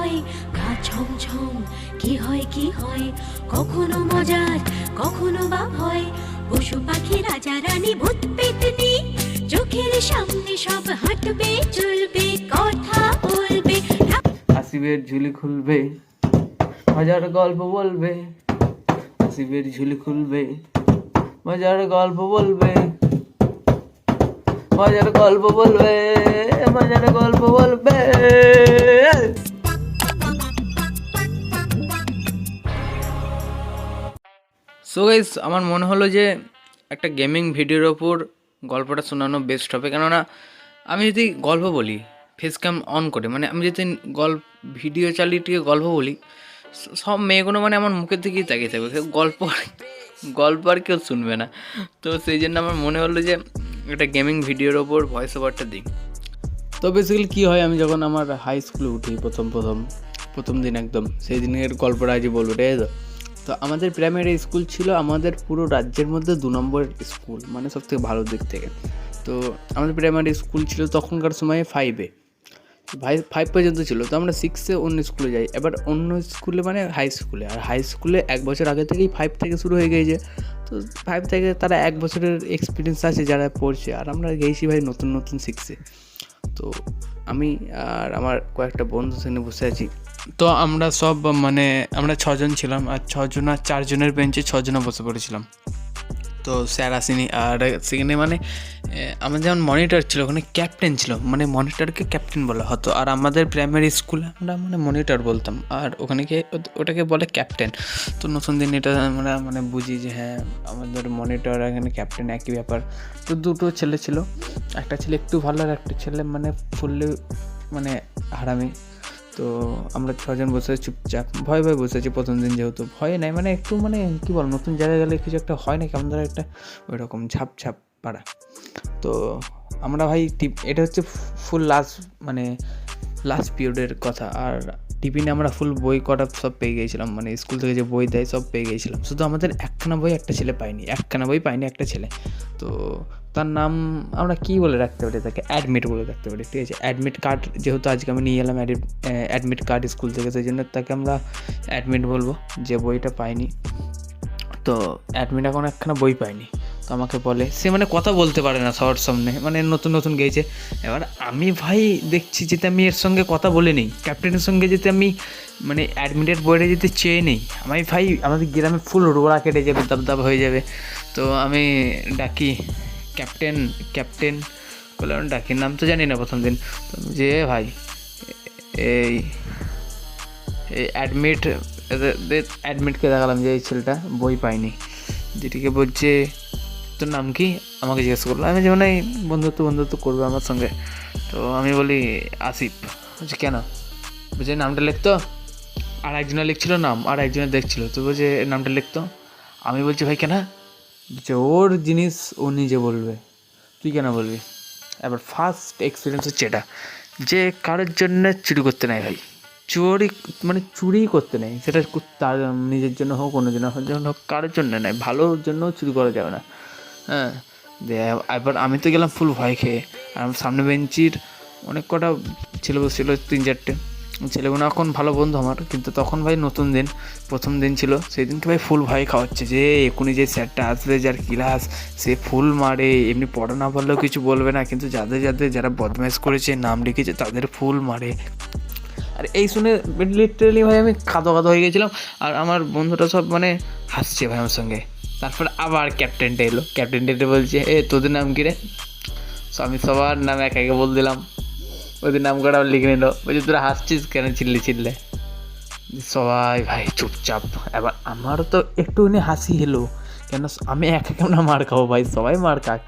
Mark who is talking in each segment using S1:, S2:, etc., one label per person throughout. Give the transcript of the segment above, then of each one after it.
S1: হয়? গা কি হয় কি হয়? কখনো মজার, কখনো বা ভয়? পশু পাখি, রাজা, রানী, ভূত, পেতনি, চোখের সামনে সব হাঁটবে, চলবে, কথা বলবে
S2: ঝুলি খুলবে, মজার গল্প বলবে আসিবের ঝুলি খুলবে, মজার গল্প বলবে, মজার গল্প বলবে, মজার গল্প বলবে। সো গাইস আমার মনে হলো যে একটা গেমিং ভিডিওর ওপর গল্পটা শোনানো বেস্ট হবে। কেননা আমি যদি গল্প বলি ফেস ক্যাম অন করে মানে আমি যদি গল্প ভিডিও চালিয়ে টিকে গল্প বলি সব মেয়েগুলো মানে আমার মুখের দিকেই তাকিয়ে থাকবে। গল্প গল্প আর কেউ শুনবে না। তো সেই জন্য আমার মনে হলো যে একটা গেমিং ভিডিওর ওপর ভয়েস ওভারটা দিই। তো বেসিক্যালি কী হয়, আমি যখন আমার হাই স্কুলে উঠি প্রথম প্রথম প্রথম দিন একদম, সেই দিনের গল্পটা আজই বলব আছে? তো? আমাদের প্রাইমারি স্কুল ছিল আমাদের পুরো রাজ্যের মধ্যে দু নম্বর স্কুল মানে সব থেকে ভালো দিক থেকে। তো আমাদের প্রাইমারি স্কুল ছিল তখনকার সময়ে ফাইভে ভাই ফাইভ পর্যন্ত ছিল। তো আমরা সিক্সে অন্য স্কুলে যাই। এবার অন্য স্কুলে মানে হাই স্কুলে আর হাই স্কুলে এক বছর আগে থেকেই ফাইভ থেকে শুরু হয়ে গিয়েছে। তো ফাইভ থেকে তারা এক বছরের এক্সপিরিয়েন্স আছে যারা পড়ছে। আর আমরা গেছি ভাই নতুন নতুন সিক্সে তো আমি আর আমার কয়েকটা বন্ধু সেখানে বসে আছি। তো আমরা সব মানে আমরা ছজন ছিলাম আর ছজন আর চারজনের বেঞ্চে ছজনে বসে পড়েছিলাম। তো স্যার আসেনি। আর সেখানে মানে এ, আমাদের যেমন মনিটর ছিল ওখানে ক্যাপ্টেন ছিল মানে মনিটরকে ক্যাপ্টেন বলা হতো। আর আমাদের প্রাইমারি স্কুলে আমরা মানে মনিটর বলতাম। আর ওখানে গিয়ে ওটাকে বলে ক্যাপ্টেন তো নতুন দিন এটা আমরা মানে বুঝি যে হ্যাঁ আমাদের মনিটর এখানে ক্যাপ্টেন একই ব্যাপার। তো দুটো ছেলে ছিল। একটা ছেলে একটু ভালো আর একটা ছেলে মানে ফুললি মানে হারামি। তো আমরা ছজন বসে আছি, চুপচাপ, ভয় ভয় বসে আছি প্রথম দিন যেহেতু, ভয় নাই মানে একটু মানে কী বল নতুন জায়গায় গেলে কিছু একটা হয় না কেমন ধরো একটা ওই রকম ঝাপ পাড়া। তো আমরা ভাই এটা হচ্ছে ফুল লাস্ট মানে লাস্ট পিরিয়ডের কথা, আর টিফিনে আমরা ফুল বই কটা সব পেয়ে গিয়েছিলাম মানে স্কুল থেকে যে বই দেয় সব পেয়ে গিয়েছিলাম। শুধু আমাদের একখানা বই একটা ছেলে পায়নি, একখানা বই পায়নি একটা ছেলে। তো তার নাম আমরা কী বলে রাখতে পারি তাকে? অ্যাডমিট বলে রাখতে পারি, ঠিক আছে? অ্যাডমিট কার্ড যেহেতু আজকে আমি নিয়ে এলাম অ্যাডমিট কার্ড স্কুল থেকে, সেই জন্য তাকে আমরা অ্যাডমিট বলব যে বইটা পাইনি তো অ্যাডমিট এখন একখানা বই পাইনি তো আমাকে বলে। সে মানে কথা বলতে পারে না সবার সামনে। মানে নতুন নতুন গেছে। এবার আমি ভাই দেখছি যেতে আমি এর সঙ্গে কথা বলে নেই। ক্যাপ্টেনের সঙ্গে যেতে আমি মানে অ্যাডমিটের বইটা যেতে চেয়ে নেই। আমি ভাই, আমাদের গ্রামে ফুল রোড়া কেটে যাবে দাব দাব হয়ে যাবে। তো আমি ডাকি ক্যাপ্টেন ক্যাপ্টেন বলে আমি ডাকি নাম তো জানি না প্রথম দিন। তো যে, ভাই এই এই অ্যাডমিট অ্যাডমিটকে দেখালাম যে, এই ছেলেটা বই পায়নি। যেটিকে বলছে তোর নাম কি? আমাকে জিজ্ঞেস করল। আমি যেমন এই বন্ধুত্ব বন্ধুত্ব করবে আমার সঙ্গে। তো আমি বলি আসিফ। বলছি, কেন? বলছে, নামটা লিখতো? আর একজনে লিখছিল নাম, আর একজনে দেখছিল। তো বলছে, নামটা লিখতো? আমি বলছি, ভাই, কেন? বলছে, ওর জিনিস ও নিজে বলবে। তুই কেন বলবি? এবার ফার্স্ট এক্সপিরিয়েন্স হচ্ছে এটা। যে কারোর জন্য চুরি করতে নাই ভাই। চুরি মানে চুরি করতে নেই সেটা তার নিজের জন্য হোক অন্য জন্য হোক কারোর জন্য নয়। ভালোর জন্য চুরি করা যাবে না। হ্যাঁ। এবার আমি তো গেলাম ফুল ভয় খেয়ে। আর আমার সামনে বেঞ্চির অনেক কটা ছেলে বসছিল তিন চারটে। ছেলেগুলো এখন ভালো বন্ধু আমার, কিন্তু তখন ভাই নতুন দিন, প্রথম দিন ছিল। সেই দিনকে ভাই ফুল ভয় খাওয়াচ্ছে যে এখনই যে স্যারটা আসবে, যার ক্লাস, সে ফুল মারে, এমনি পড়া না পারলেও কিছু বলবে না, কিন্তু যাদের যাদের যারা বদমাইশ করেছে, নাম লিখেছে, তাদের ফুল মারে। আর এই শুনে লিটারেলি ভাই আমি কাঁদো কাঁদো হয়ে গেছিলাম, আর আমার বন্ধুরা সব মানে হাসছে ভাই আমার সঙ্গে। তারপর আবার ক্যাপ্টেনটা এলো। ক্যাপ্টেনটা বলছে, এ, তোদের নাম কি রে? So আমি সবার নাম এক একে বল দিলাম। ওদের নাম করে লিখে নিল। বলছে, তোরা হাসছিস কেন? চিল্লে চিল্লে। সবাই ভাই চুপচাপ। এবার আমারও তো একটুখানি হাসি এলো। কেন আমি একা কেমন মার খাব ভাই, সবাই মার খাক।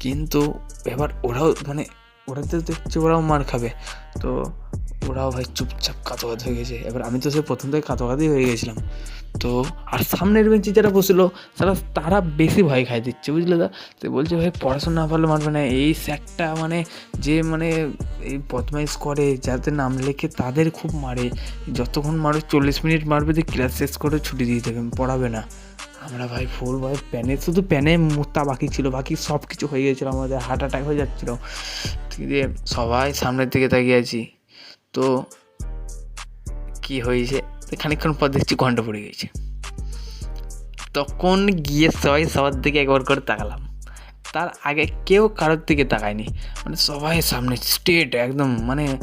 S2: কিন্তু এবার ওরাও মানে ওরা তো দেখছে ওরাও মার খাবে। তো ওরাও ভাই চুপচাপ কাতোকাত হয়ে গেছে। এবার আমি তো সে প্রথম থেকে কাতোকাতই হয়ে গেছিলাম। তো আর সামনের বেঞ্চে যারা বসল তারা তারা বেশি ভয় খাই দিচ্ছে, বুঝলে দা? তো বলছে, ভাই, পড়াশোনা না পারলে মারবে না। এই স্যারটা মানে যে মানে এই বদমাইশ করে, যাদের নাম লেখে তাদের খুব মারে। যতক্ষণ মারবে চল্লিশ মিনিট মারবে দিয়ে ক্লাস শেষ করে ছুটি দিয়ে দেবে, পড়াবে না। আমরা ভাই ফুল ভাই প্যানে, শুধু প্যানে মুতা বাকি ছিল, বাকি সব কিছু হয়ে গেছিল, আমাদের হার্ট অ্যাটাক হয়ে যাচ্ছিল। দিয়ে সবাই সামনের দিকে তাকিয়ে আছি। তো কী হয়েছে? খানিকক্ষণ পর দেখছি ঘণ্টা পড়ে গেছে। তখন গিয়ে সবাই সবার দিকে একবার করে তাকালাম। তার আগে কেউ কারোর দিকে তাকায়নি। মানে সবাই সামনে স্টেট একদম মানে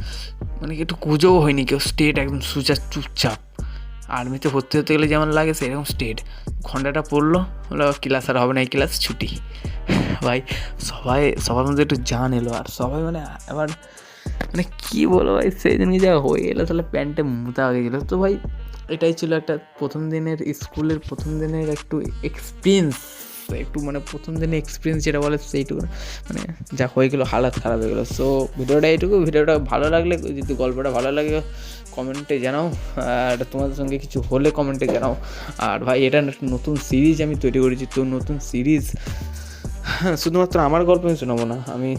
S2: মানে একটু কুজোও হয়নি কেউ স্টেট একদম সুচা চুপচাপ। আর্মিতে ভর্তি হতে গেলে যেমন লাগে সেরকম স্টেট ঘন্টাটা পড়ল হলো ক্লাস আর হবে না, এই ক্লাস ছুটি। ভাই, সবাই, সবার মধ্যে একটু জান এলো, আর সবাই মানে এবার মানে কী বলো ভাই? সেই দিনকে যা হয়ে এলো তাহলে প্যান্টে মুতা গেছিল তো ভাই, এটাই ছিল একটা প্রথম দিনের স্কুলের প্রথম দিনের একটু এক্সপিরিয়েন্স একটু মানে প্রথম দিনের এক্সপিরিয়েন্স যেটা বলে সেইটুকু। মানে যা হয়ে গেলো, হালাত খারাপ হয়ে গেলো। সো ভিডিওটা এইটুকু। ভিডিওটা ভালো লাগলে, যদি গল্পটা ভালো লাগে, কমেন্টে জানাও। আর তোমাদের সঙ্গে কিছু হলে কমেন্টে জানাও। আর ভাই, এটা একটা নতুন সিরিজ আমি তৈরি করেছি। তো নতুন সিরিজ শুধুমাত্র আমার গল্প আমি শোনাবো না, আমি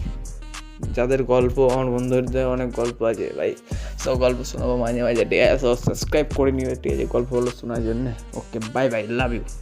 S2: যাদের গল্প, আমার বন্ধুদের অনেক গল্প আছে, ভাই। সব গল্প শোনাবো মাঝে মাঝে, ঠিক আছে? সাবস্ক্রাইব করে নিও, ঠিক আছে? গল্পগুলো শোনার জন্য। Okay bye bye love you